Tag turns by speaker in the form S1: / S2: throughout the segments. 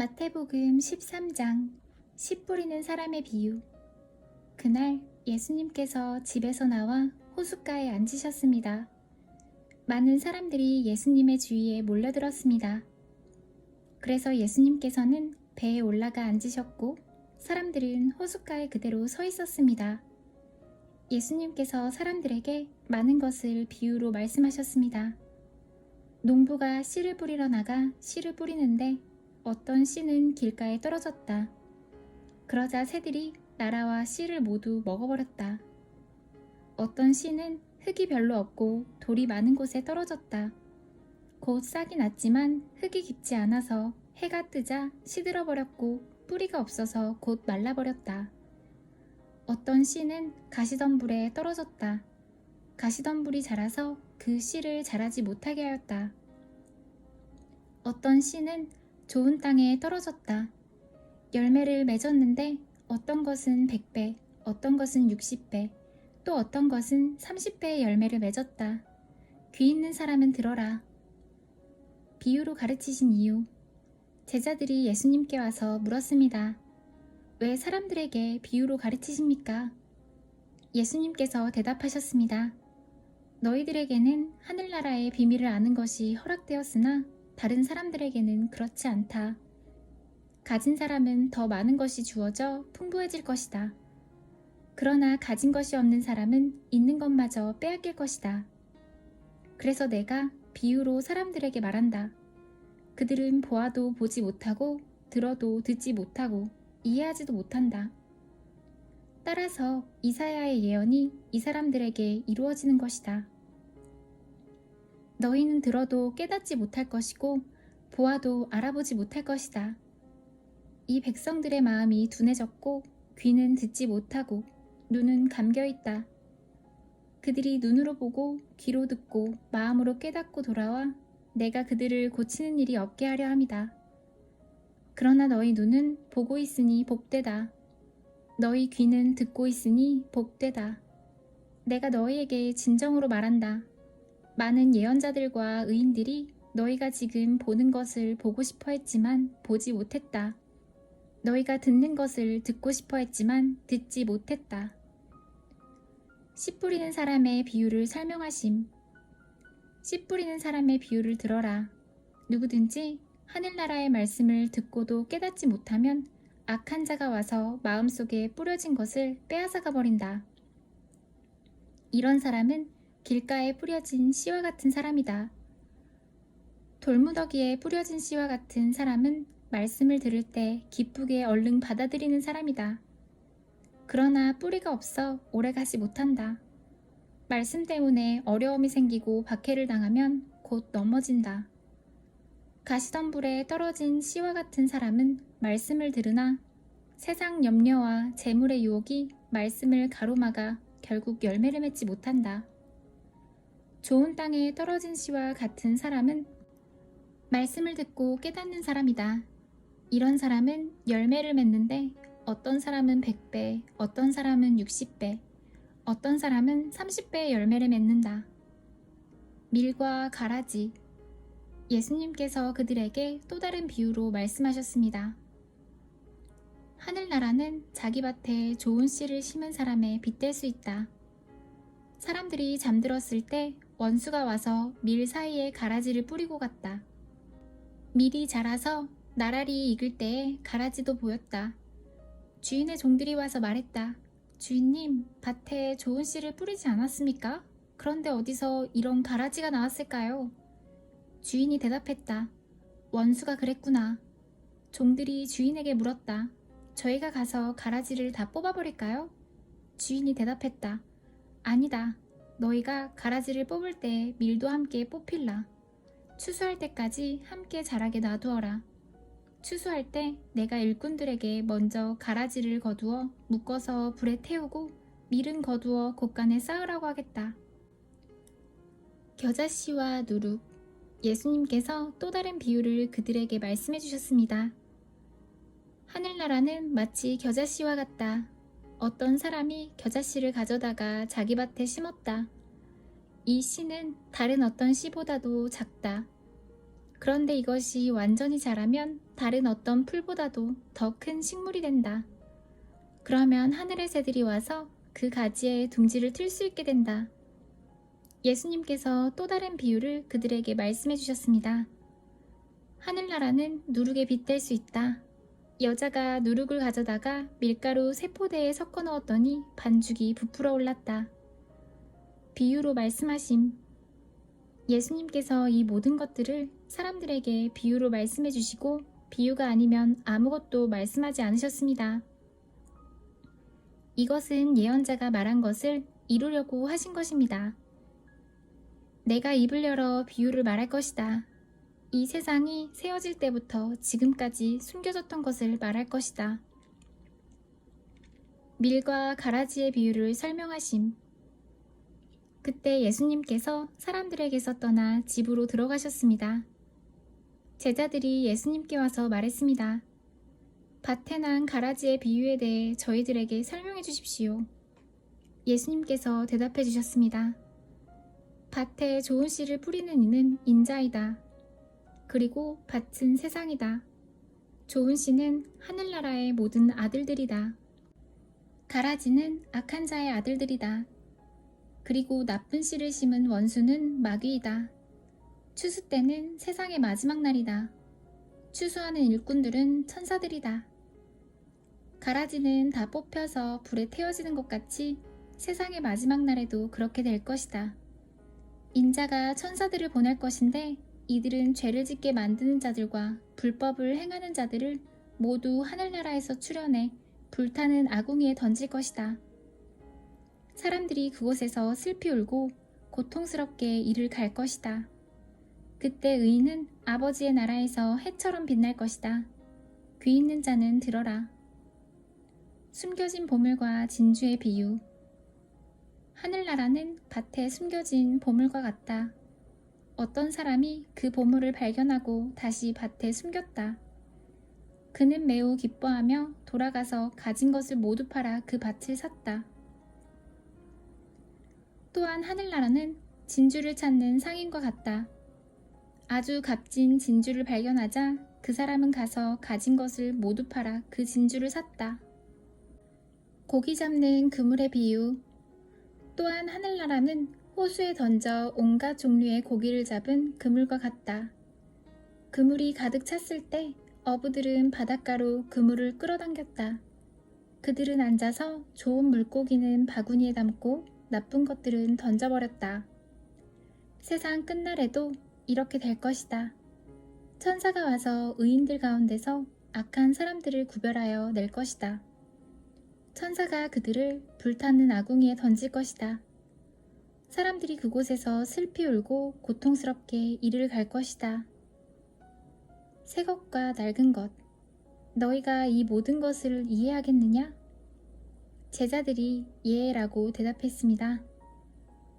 S1: 마태복음 13장 씨 뿌리는 사람의 비유 그날 예수님께서 집에서 나와 호숫가에 앉으셨습니다. 많은 사람들이 예수님의 주위에 몰려들었습니다. 그래서 예수님께서는 배에 올라가 앉으셨고 사람들은 호숫가에 그대로 서 있었습니다. 예수님께서 사람들에게 많은 것을 비유로 말씀하셨습니다. 농부가 씨를 뿌리러 나가 씨를 뿌리는데 어떤 씨는 길가에 떨어졌다. 그러자 새들이 나라와 씨를 모두 먹어버렸다. 어떤 씨는 흙이 별로 없고 돌이 많은 곳에 떨어졌다. 곧 싹이 났지만 흙이 깊지 않아서 해가 뜨자 시들어 버렸고 뿌리가 없어서 곧 말라버렸다. 어떤 씨는 가시덤불에 떨어졌다. 가시덤불이 자라서 그 씨를 자라지 못하게 하였다. 어떤 씨는 좋은 땅에 떨어졌다. 열매를 맺었는데 어떤 것은 100배, 어떤 것은 60배, 또 어떤 것은 30배의 열매를 맺었다. 귀 있는 사람은 들어라. 비유로 가르치신 이유. 제자들이 예수님께 와서 물었습니다. 왜 사람들에게 비유로 가르치십니까? 예수님께서 대답하셨습니다. 너희들에게는 하늘나라의 비밀을 아는 것이 허락되었으나 다른 사람들에게는 그렇지 않다. 가진 사람은 더 많은 것이 주어져 풍부해질 것이다. 그러나 가진 것이 없는 사람은 있는 것마저 빼앗길 것이다. 그래서 내가 비유로 사람들에게 말한다. 그들은 보아도 보지 못하고 들어도 듣지 못하고 이해하지도 못한다. 따라서 이사야의 예언이 이 사람들에게 이루어지는 것이다. 너희는 들어도 깨닫지 못할 것이고 보아도 알아보지 못할 것이다. 이 백성들의 마음이 둔해졌고 귀는 듣지 못하고 눈은 감겨 있다. 그들이 눈으로 보고 귀로 듣고 마음으로 깨닫고 돌아와 내가 그들을 고치는 일이 없게 하려 함이다. 그러나 너희 눈은 보고 있으니 복되다. 너희 귀는 듣고 있으니 복되다. 내가 너희에게 진정으로 말한다. 많은 예언자들과 의인들이 너희가 지금 보는 것을 보고 싶어 했지만 보지 못했다. 너희가 듣는 것을 듣고 싶어 했지만 듣지 못했다. 씨 뿌리는 사람의 비유를 설명하심. 씨 뿌리는 사람의 비유를 들어라. 누구든지 하늘나라의 말씀을 듣고도 깨닫지 못하면 악한 자가 와서 마음속에 뿌려진 것을 빼앗아가 버린다. 이런 사람은 길가에 뿌려진 씨와 같은 사람이다. 돌무더기에 뿌려진 씨와 같은 사람은 말씀을 들을 때 기쁘게 얼른 받아들이는 사람이다. 그러나 뿌리가 없어 오래 가지 못한다. 말씀 때문에 어려움이 생기고 박해를 당하면 곧 넘어진다. 가시덤불에 떨어진 씨와 같은 사람은 말씀을 들으나 세상 염려와 재물의 유혹이 말씀을 가로막아 결국 열매를 맺지 못한다. 좋은 땅에 떨어진 씨와 같은 사람은 말씀을 듣고 깨닫는 사람이다. 이런 사람은 열매를 맺는데 어떤 사람은 100배, 어떤 사람은 60배, 어떤 사람은 30배의 열매를 맺는다. 밀과 가라지. 예수님께서 그들에게 또 다른 비유로 말씀하셨습니다. 하늘나라는 자기 밭에 좋은 씨를 심은 사람에 빗댈 수 있다. 사람들이 잠들었을 때 원수가 와서 밀 사이에 가라지를 뿌리고 갔다. 밀이 자라서 나란히 익을 때에 가라지도 보였다. 주인의 종들이 와서 말했다. 주인님, 밭에 좋은 씨를 뿌리지 않았습니까? 그런데 어디서 이런 가라지가 나왔을까요? 주인이 대답했다. 원수가 그랬구나. 종들이 주인에게 물었다. 저희가 가서 가라지를 다 뽑아버릴까요? 주인이 대답했다. 아니다. 너희가 가라지를 뽑을 때 밀도 함께 뽑힐라. 추수할 때까지 함께 자라게 놔두어라. 추수할 때 내가 일꾼들에게 먼저 가라지를 거두어 묶어서 불에 태우고 밀은 거두어 곳간에 쌓으라고 하겠다. 겨자씨와 누룩 예수님께서 또 다른 비유를 그들에게 말씀해 주셨습니다. 하늘나라는 마치 겨자씨와 같다. 어떤 사람이 겨자씨를 가져다가 자기 밭에 심었다. 이 씨는 다른 어떤 씨보다도 작다. 그런데 이것이 완전히 자라면 다른 어떤 풀보다도 더 큰 식물이 된다. 그러면 하늘의 새들이 와서 그 가지에 둥지를 틀 수 있게 된다. 예수님께서 또 다른 비유를 그들에게 말씀해 주셨습니다. 하늘나라는 누룩에 빗댈 수 있다. 여자가 누룩을 가져다가 밀가루 세 포대에 섞어 넣었더니 반죽이 부풀어 올랐다. 비유로 말씀하심. 예수님께서 이 모든 것들을 사람들에게 비유로 말씀해 주시고 비유가 아니면 아무것도 말씀하지 않으셨습니다. 이것은 예언자가 말한 것을 이루려고 하신 것입니다. 내가 입을 열어 비유를 말할 것이다. 이 세상이 세워질 때부터 지금까지 숨겨졌던 것을 말할 것이다. 밀과 가라지의 비유를 설명하심. 그때 예수님께서 사람들에게서 떠나 집으로 들어가셨습니다. 제자들이 예수님께 와서 말했습니다. 밭에 난 가라지의 비유에 대해 저희들에게 설명해 주십시오. 예수님께서 대답해 주셨습니다. 밭에 좋은 씨를 뿌리는 이는 인자이다. 그리고 밭은 세상이다. 좋은 씨는 하늘나라의 모든 아들들이다. 가라지는 악한 자의 아들들이다. 그리고 나쁜 씨를 심은 원수는 마귀이다. 추수 때는 세상의 마지막 날이다. 추수하는 일꾼들은 천사들이다. 가라지는 다 뽑혀서 불에 태워지는 것 같이 세상의 마지막 날에도 그렇게 될 것이다. 인자가 천사들을 보낼 것인데 이들은 죄를 짓게 만드는 자들과 불법을 행하는 자들을 모두 하늘나라에서 출현해 불타는 아궁이에 던질 것이다. 사람들이 그곳에서 슬피 울고 고통스럽게 이를 갈 것이다. 그때 의인은 아버지의 나라에서 해처럼 빛날 것이다. 귀 있는 자는 들어라. 숨겨진 보물과 진주의 비유. 하늘나라는 밭에 숨겨진 보물과 같다. 어떤 사람이 그 보물을 발견하고 다시 밭에 숨겼다. 그는 매우 기뻐하며 돌아가서 가진 것을 모두 팔아 그 밭을 샀다. 또한 하늘나라는 진주를 찾는 상인과 같다. 아주 값진 진주를 발견하자 그 사람은 가서 가진 것을 모두 팔아 그 진주를 샀다. 고기 잡는 그물의 비유. 또한 하늘나라는 호수에 던져 온갖 종류의 고기를 잡은 그물과 같다. 그물이 가득 찼을 때 어부들은 바닷가로 그물을 끌어당겼다. 그들은 앉아서 좋은 물고기는 바구니에 담고 나쁜 것들은 던져버렸다. 세상 끝날에도 이렇게 될 것이다. 천사가 와서 의인들 가운데서 악한 사람들을 구별하여 낼 것이다. 천사가 그들을 불타는 아궁이에 던질 것이다. 사람들이 그곳에서 슬피 울고 고통스럽게 이를 갈 것이다. 새 것과 낡은 것, 너희가 이 모든 것을 이해하겠느냐? 제자들이 예라고 대답했습니다.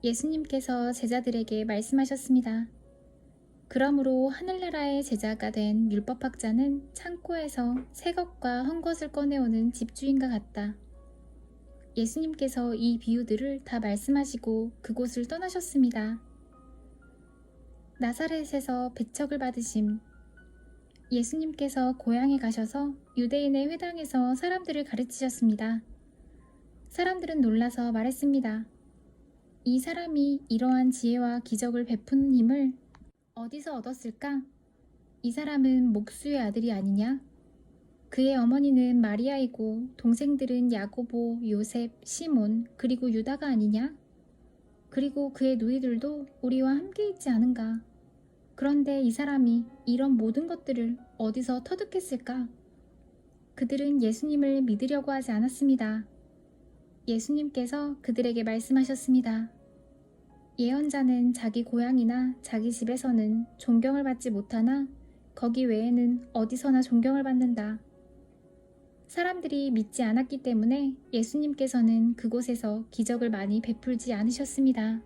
S1: 예수님께서 제자들에게 말씀하셨습니다. 그러므로 하늘나라의 제자가 된 율법학자는 창고에서 새 것과 헌 것을 꺼내오는 집주인과 같다. 예수님께서 이 비유들을 다 말씀하시고 그곳을 떠나셨습니다. 나사렛에서 배척을 받으심. 예수님께서 고향에 가셔서 유대인의 회당에서 사람들을 가르치셨습니다. 사람들은 놀라서 말했습니다. 이 사람이 이러한 지혜와 기적을 베푸는 힘을 어디서 얻었을까? 이 사람은 목수의 아들이 아니냐? 그의 어머니는 마리아이고 동생들은 야고보, 요셉, 시몬, 그리고 유다가 아니냐? 그리고 그의 누이들도 우리와 함께 있지 않은가? 그런데 이 사람이 이런 모든 것들을 어디서 터득했을까? 그들은 예수님을 믿으려고 하지 않았습니다. 예수님께서 그들에게 말씀하셨습니다. 예언자는 자기 고향이나 자기 집에서는 존경을 받지 못하나 거기 외에는 어디서나 존경을 받는다. 사람들이 믿지 않았기 때문에 예수님께서는 그곳에서 기적을 많이 베풀지 않으셨습니다.